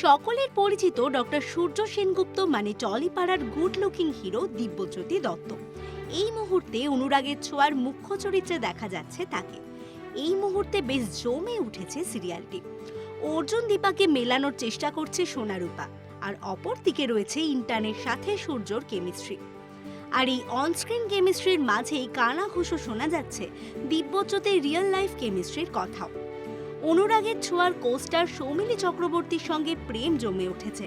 সকলের পরিচিত ডক্টর সূর্য সেনগুপ্ত মানে টলিপাড়ার good looking hero Dibyajyoti Dutta. এই মুহূর্তে অনুরাগের ছোঁয়ার মুখ্য চরিত্রে দেখা যাচ্ছে তাকে। এই মুহূর্তে বেশ জমে উঠেছে সিরিয়ালটি। অর্জুন দীপাকে মেলানোর চেষ্টা করছে সোনারূপা, আর অপর দিকে রয়েছে ইন্টার্নের সাথে সূর্যর কেমিস্ট্রি। আর এই অনস্ক্রিন কেমিস্ট্রির মাঝেই কানাঘুষো শোনা যাচ্ছে দিব্যজ্যোতির রিয়েল লাইফ কেমিস্ট্রির কথাও। অনুরাগের ছোঁয়ার কোস্টার সৌমিলি চক্রবর্তীর সঙ্গে প্রেম জমে উঠেছে।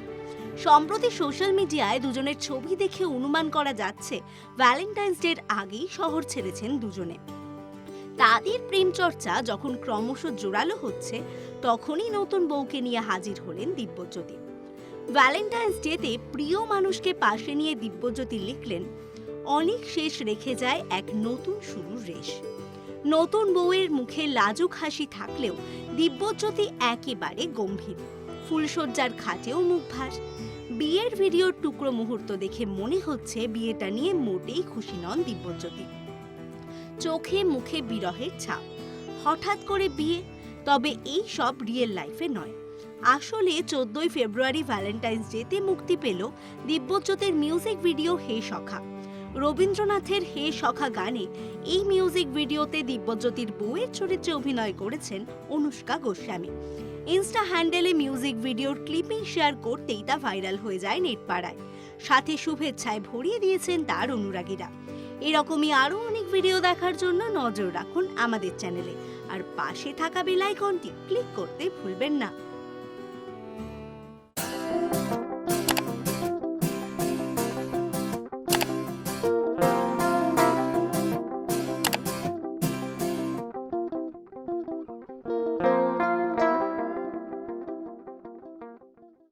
সম্প্রতি সোশ্যাল মিডিয়ায় দুজনের ছবি দেখে অনুমান করা যাচ্ছে, ভ্যালেন্টাইন্স ডের আগেই শহর ছেড়েছেন দুজনে। তাদের প্রেম চর্চা যখন ক্রমশ জোরালো হচ্ছে, তখনই নতুন বউকে নিয়ে হাজির হলেন দিব্যজ্যোতি। ভ্যালেন্টাইন্স ডেতে প্রিয় মানুষকে পাশে নিয়ে দিব্যজ্যোতি লিখলেন, অনেক শেষ রেখে যায় এক নতুন শুরুর রেশ। নতুন বউয়ের মুখে লাজুক হাসি থাকলেও দিব্যজ্যোতি একেবারে গম্ভীর। ফুলশয্যার খাটেও মুখ ভাস বিয়ের ভিডিওর টুকরো মুহূর্ত দেখে মনে হচ্ছে বিয়েটা নিয়ে মোটেই খুশি নন দিব্যজ্যোতি। চোখে মুখে বিরহের ছাপ। হঠাৎ করে বিয়ে, তবে এই সব রিয়েল লাইফে নয়। আসলে চোদ্দই ফেব্রুয়ারি ভ্যালেন্টাইন্স ডেতে মুক্তি পেল দিব্যজ্যোতির মিউজিক ভিডিও হে সখা। রবীন্দ্রনাথের হে সখা গানে এই মিউজিক ভিডিওতে দিব্যজ্যোতির বউয়ের চরিত্রে অভিনয় করেছেন Anushka Goswami. Insta handle music ভিডিওর ক্লিপিং শেয়ার করতেই তা ভাইরাল হয়ে যায় নেটপাড়ায়। সাথে শুভেচ্ছায় ভরিয়ে দিয়েছেন তার অনুরাগীরা। এরকমই আরও অনেক ভিডিও দেখার জন্য নজর রাখুন আমাদের চ্যানেলে। আর পাশে থাকা বেল আইকনটি ক্লিক করতে ভুলবেন না।